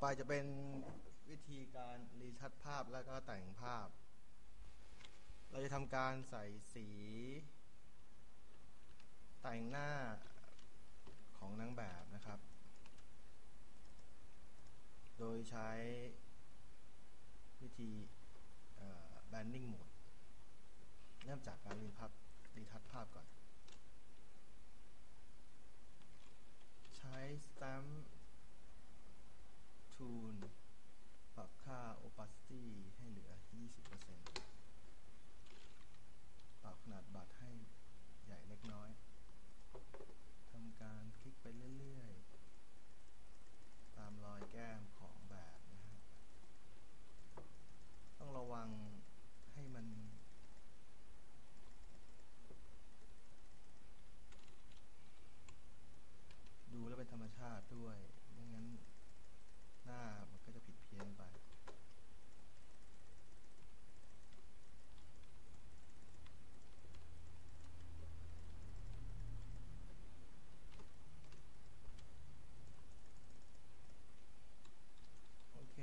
ไปจะเป็นวิธีการรีทัชภาพแล้วก็แต่งภาพ เราจะทำการใส่สี แต่งหน้าของนางแบบนะครับ โดยใช้วิธีแบนดิ้งโหมดเริ่มจากการรีทัชรีทัชภาพก่อน ใช้ stamp ปรับค่า opacity ให้เหลือ 20%ปรับขนาดบัตรให้ใหญ่เล็กน้อยทำการคลิกไปเรื่อยๆ ตามรอยแก้มของแบบนะฮะต้องระวังให้มันดูแล้วเป็นธรรมชาติด้วยไม่งั้นามันก็จะผิดเพี้ยนไป โอเค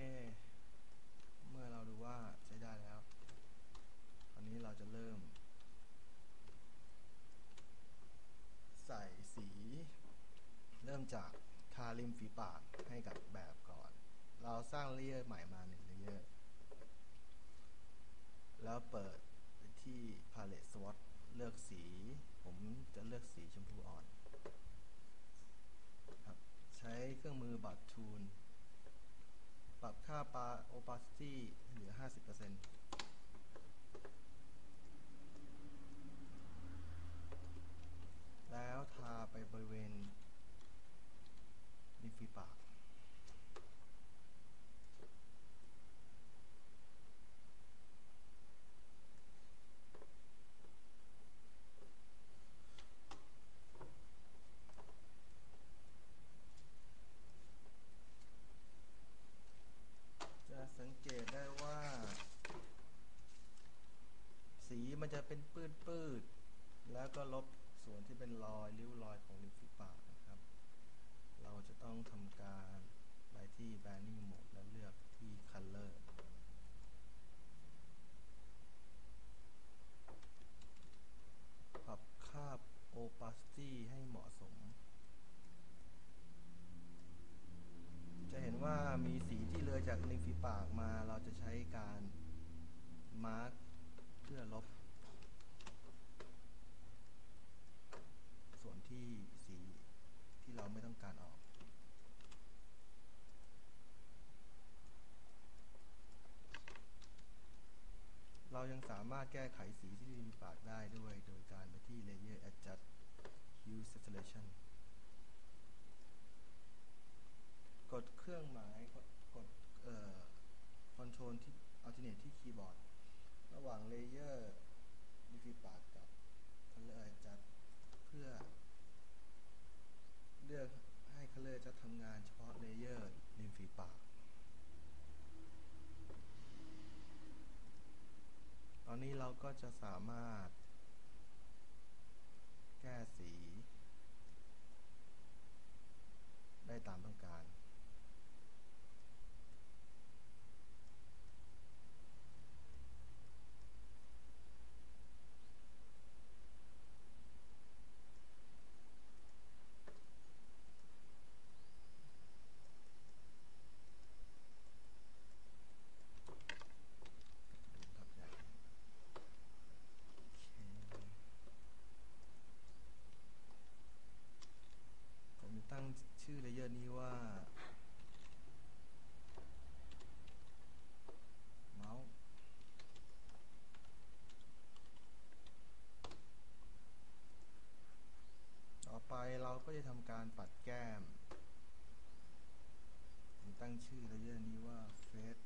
เมื่อเราดูว่าใช้ได้แล้ว ตอนนี้เราจะเริ่ม ใส่สี เริ่มจากทาริมฝีปากให้กับแบบก่อน เราสร้างเลเยอร์ใหม่มาหนึ่งเลเยอร์ แล้วเปิดที่ Palette Swatch เลือกสี ผมจะเลือกสีชมพูอ่อนครับใช้ เครื่องมือบัตรทูลปรับค่าปา opacity เหลือ 50%แล้วทาไปบริเวณริมฝีปาก จะสังเกตได้ว่า สีมันจะเป็นปื้ดๆ แล้วก็ลบส่วนที่เป็นรอยริ้วรอยของริมฝีปากนะครับ เราจะต้องทำการไปที่ Banning Mode แล้วเลือกที่ Color ปรับค่า opacity ให้เหมาะสม จะเห็นว่ามีสีที่เลยจากริมฝีปากมา เราจะใช้การมาร์กเพื่อลบ ส่วนที่สีที่เราไม่ต้องการออกเรายังสามารถแก้ไขสีที่ริมฝีปากได้ด้วย โดยการไปที่ Layer Adjust Hue Saturation กดเครื่องหมายกดคอนโทรลที่ alternate ที่คีย์บอร์ด ระหว่างเลเยอร์ริมฝีปากกับ Color Adjust เพื่อ เลือกให้ Color จะทำงานเฉพาะเลเยอร์ริมฝีปาก ตอนนี้เราก็จะสามารถแก้สี ได้ตามต้องการ ครับใหญ่โอเคผมตั้งชื่อเลเยอร์นี้ว่า เมาส์ต่อไปเราก็ จะทำการปัดแก้มผมตั้งชื่อเลเยอร์นี้ว่าเฟส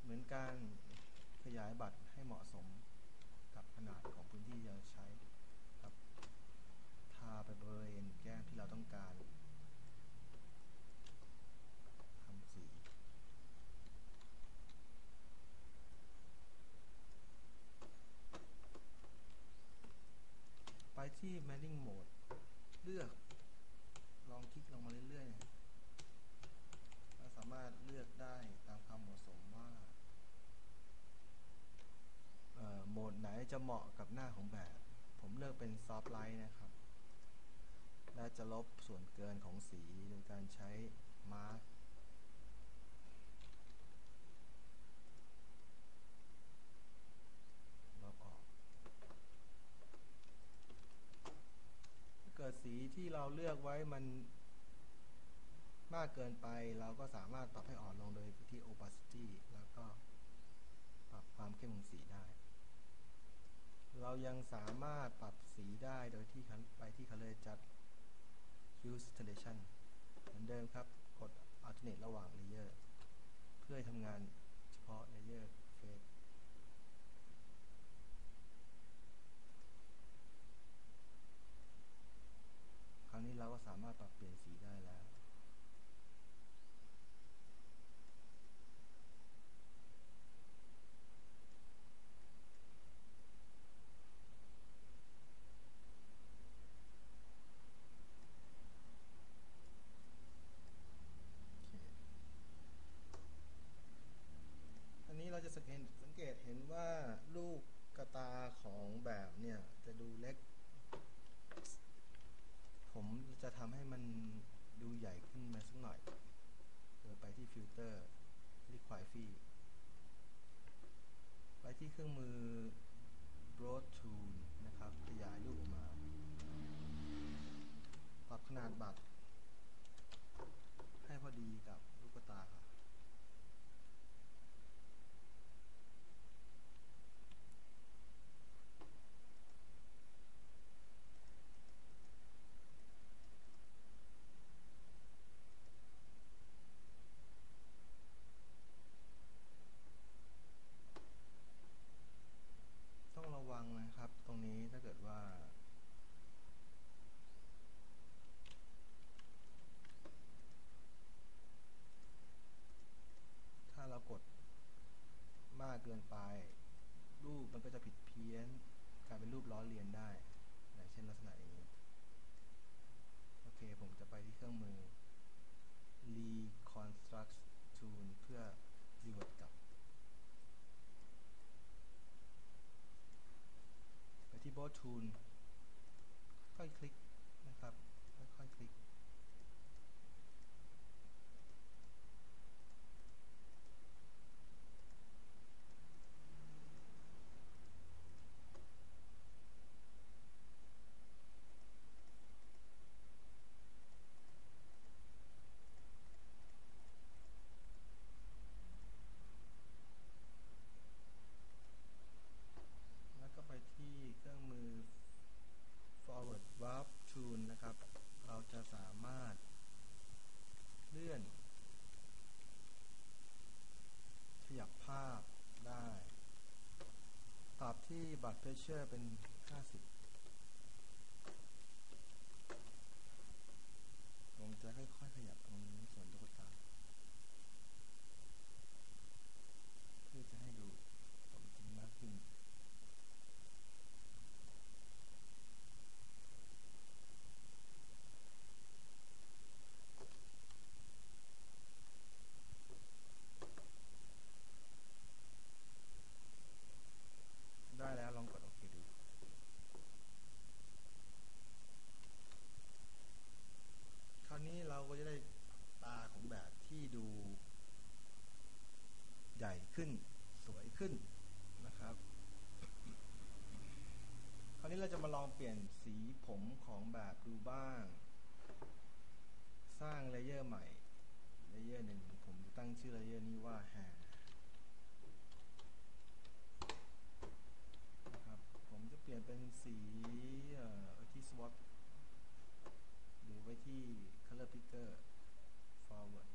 เหมือนการขยายบัตรให้เหมาะสมกับขนาดของพื้นที่ที่เราใช้ครับ ทาไปบริเวณแก้มที่เราต้องการทำสีไปที่ Manning Mode เลือก ลองคลิกลงมาเรื่อยๆามารถเลือกได้ตามความเหมาะสมว่าโหมดไหนจะเหมาะกับหน้าของแบบ ผมเลือกเป็นซอฟต์ไลท์นะครับ และจะลบส่วนเกินของสีโดยการใช้มาร์กลบออก ถ้าเกิดสี ที่เราเลือกไว้มันมากเกินไป เราก็สามารถปรับให้อ่อนลงโดยที่ opacity แล้วก็ปรับความเข้มของสีได้ เรายังสามารถปรับสีได้โดยที่ไปที่ color adjust hue saturation เหมือนเดิมครับ กด alternate ระหว่าง layer เพื่อทำงานเฉพาะ layer face คราวนี้เราก็สามารถปรับเปลี่ยนสีได้แล้ว อันนี้เราจะสังเกตสังเกตเห็นว่าลูกกระตาของแบบเนี่ย จะดูเล็ก ผมจะทำให้มันดูใหญ่ขึ้นมาสักหน่อย โดยไปที่ฟิลเตอร์รีควายฟีไปที่เครื่องมือ broad tool นะครับ ขยายรูปออกมา ปรับขนาดบัตร ให้พอดีกับลูก ตาครับต้องระวังนะครับ ตรงนี้ถ้าเกิดว่าถ้าเรากดมากเกินไป รูป มันก็จะผิดเพี้ยนกลายเป็นรูปล้อเลียนได้นะเช่นลักษณะอย่างนี้ โอเค ผมจะไปที่เครื่องมือ reconstruct tool เพื่อ revert กลับ ไปที่ Board Tool ค่อยคลิกนะครับ ค่อยๆคลิก แล้วก็ไปที่เครื่องมือ forward warp tool นะครับ เราจะสามารถเลื่อน ขยับภาพได้ ป รัตรเพชเชอร์เป็น50จะค่อยๆขยับตรงนี้ส่วนลูกตา เพื่อจะให้ดูสมจริงมากขึ้น ได้แล้วลองกดโอเคดู คราวนี้เราก็จะได้ตาของแบบที่ดู ใหญ่ ขึ้น สวยขึ้นนะครับ คราวนี้เราจะมาลองเปลี่ยนสีผมของแบบดูบ้าง สร้างเลเยอร์ใหม่ เลเยอร์หนึ่งผมจะตั้งชื่อเลเยอร์นี้ว่า hair นะครับ ผมจะเปลี่ยนเป็นสีเอ่อไว้ที่ swap หรือไว้ที่ color picker forward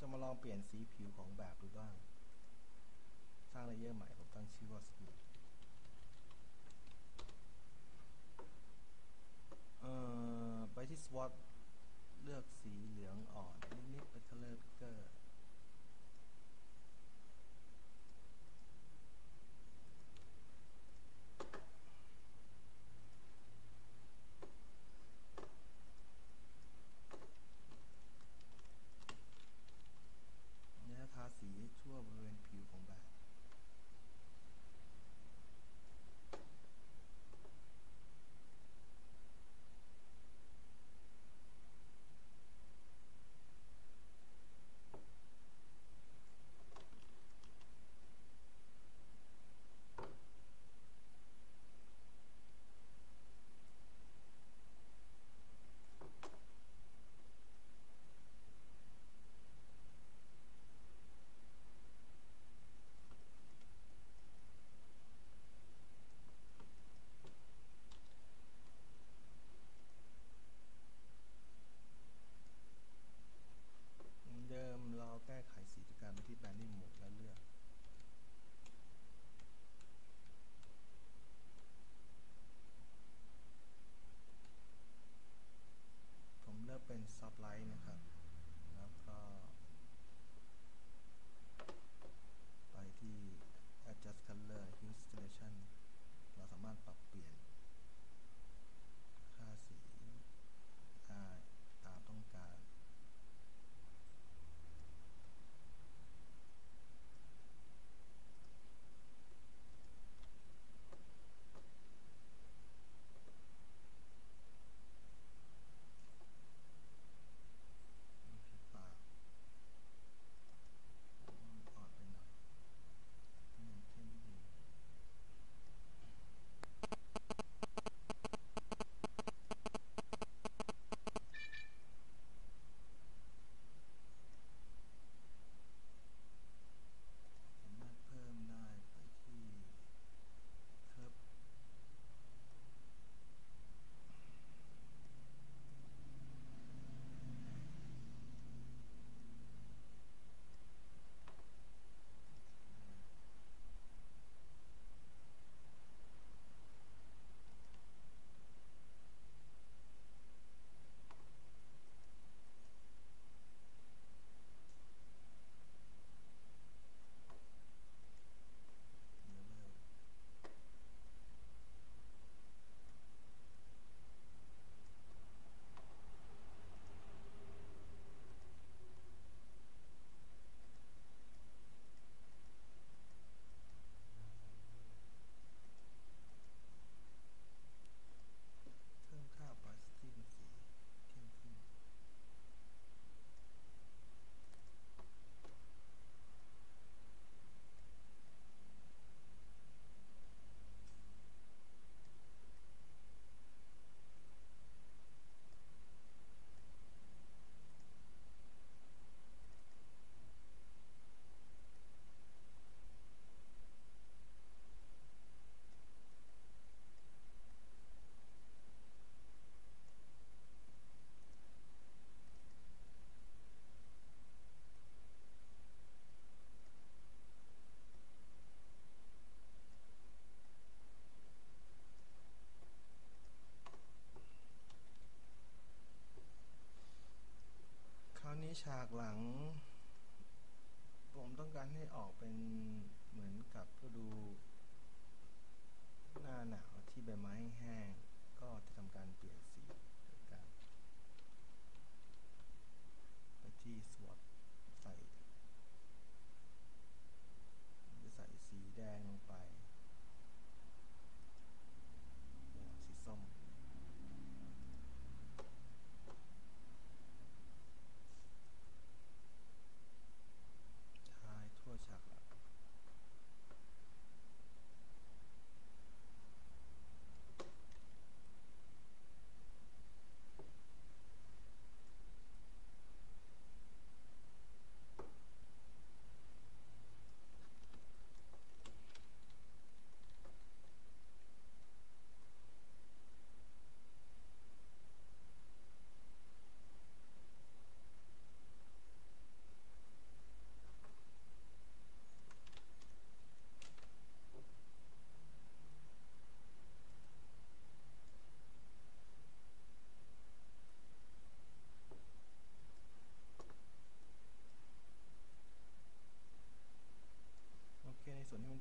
จะมาลองเปลี่ยนสีผิวของแบบดูบ้าง สร้างเลเยอร์ใหม่ผมตั้งชื่อว่าสกิล ฉากหลัง ผมต้องการให้ออกเป็นเหมือนกับฤดู หน้าหนาวที่ใบไม้แห้ง ก็จะทำการ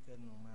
เกิ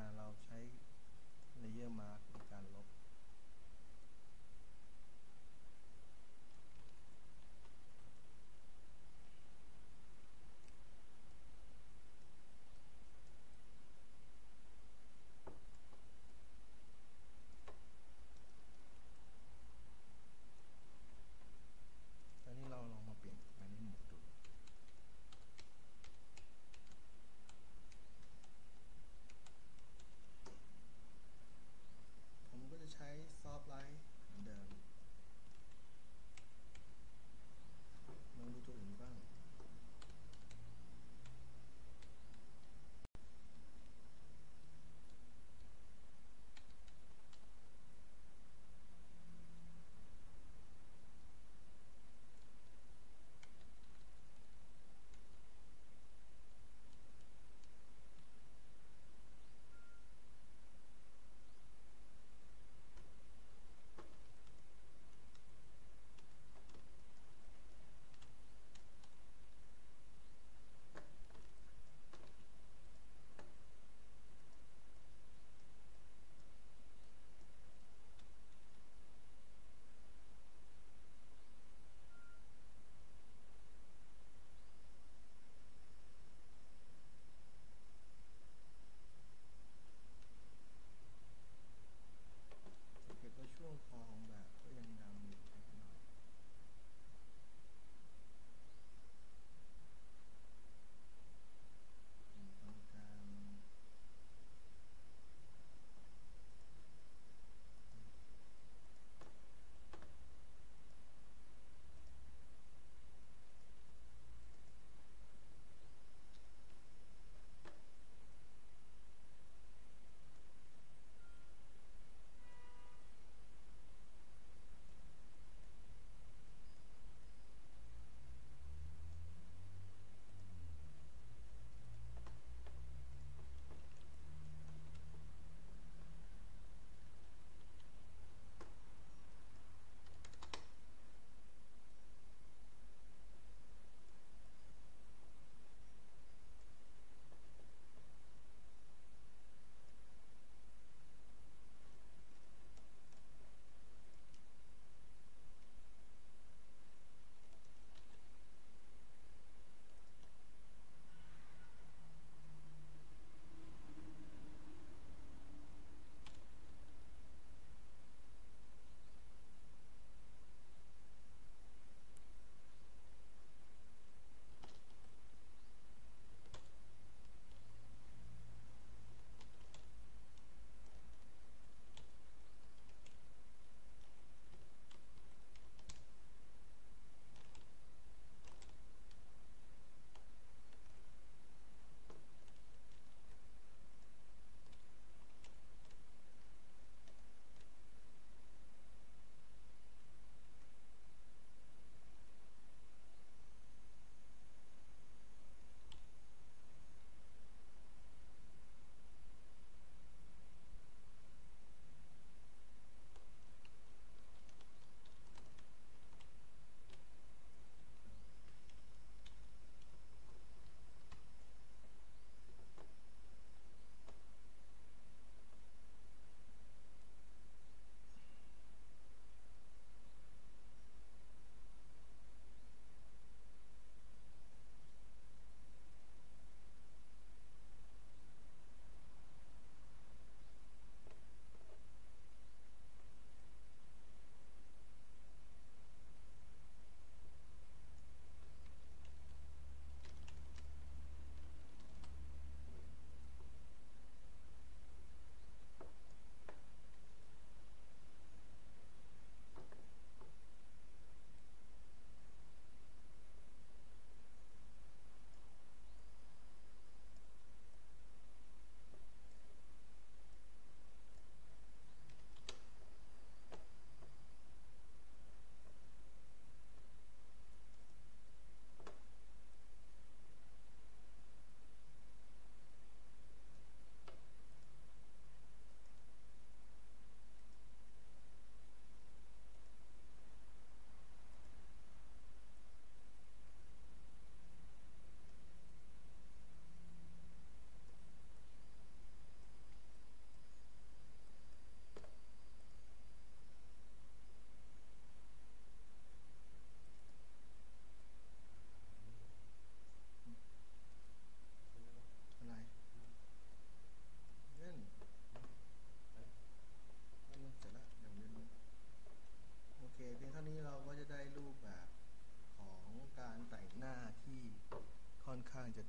ค่อนข้างจะ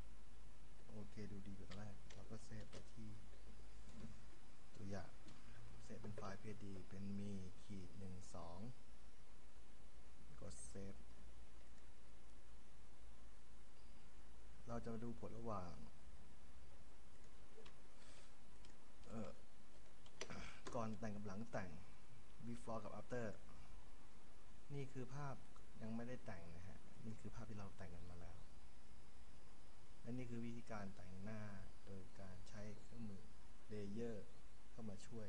โอเคดูดีกว่าตอนแรก เราก็เซฟไปที่ตัวอย่างเซฟเป็นไฟล์ pd เป็นมีขีดหนึ่งสองกดเซฟ เราจะมาดูผลระหว่างเออก่อนแต่งกับหลังแต่ง before กับ after นี่คือภาพยังไม่ได้แต่งนะฮะ นี่คือภาพที่เราแต่งกันมา และนี่คือวิธีการแต่งหน้าโดยการใช้เครื่องมือเลเยอร์เข้ามาช่วย